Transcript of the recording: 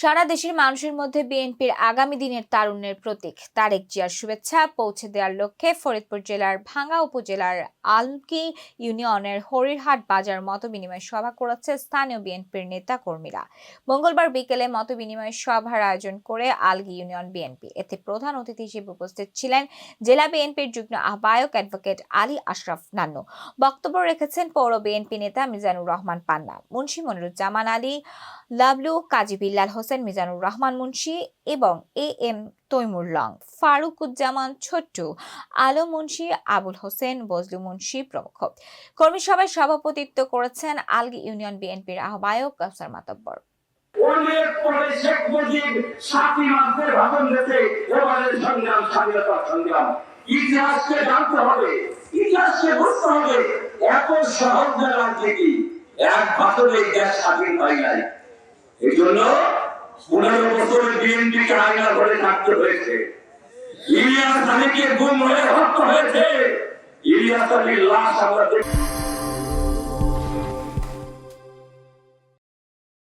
সারা দেশের মানুষের মধ্যে বিএনপির আগামী দিনের তারুণ্যের প্রতীক। তারেক জিয়ার শুভেচ্ছা পৌঁছে দেওয়ার লক্ষ্যে ফরিদপুর জেলার ভাঙ্গা উপজেলার আলকি ইউনিয়নের হরিরহাট বাজার মত বিনিময় সভা করেছে স্থানীয় বিএনপির নেতা কর্মীরা মঙ্গলবার বিকেলে মত বিনিময় সভার আয়োজন করে আলগি ইউনিয়ন বিএনপি। এতে প্রধান অতিথি হিসেবে উপস্থিত ছিলেন জেলা বিএনপির যুগ্ম আহ্বায়ক অ্যাডভোকেট আলী আশরাফ নান্নু। বক্তব্য রেখেছেন পৌর বিএনপি নেতা মিজানুর রহমান পান্না, মুন্সি মনিরুজ্জামান আলী, লাবলু কাজী বিল্লাল মিজানুর রহমান মুন্সি এবং এ এম তৈমুর লং ফারুকুজ্জামান ছোট্টু, আলো মুন্সি, আবুল হোসেন, বজলু মুন্সি প্রমুখ। কর্মী সভায় সভাপতিত্ব করেছেন আলগি ইউনিয়ন বিএনপির আহ্বায়ক কাউসার মাতব্বর। ইতিহাসকে জানতে হবে, ইতিহাসকে বুঝতে হবে, এত সহজ এক স্বাধীন হয় নাই। এই জন্য পনেরো বছর বিএনপি কারাগার ঘরে থাকতে হয়েছে। ইলিয়াস আলীকে গুম হয়ে হত্যা হয়েছে। ইলিয়াস আলীর লাশ আমরা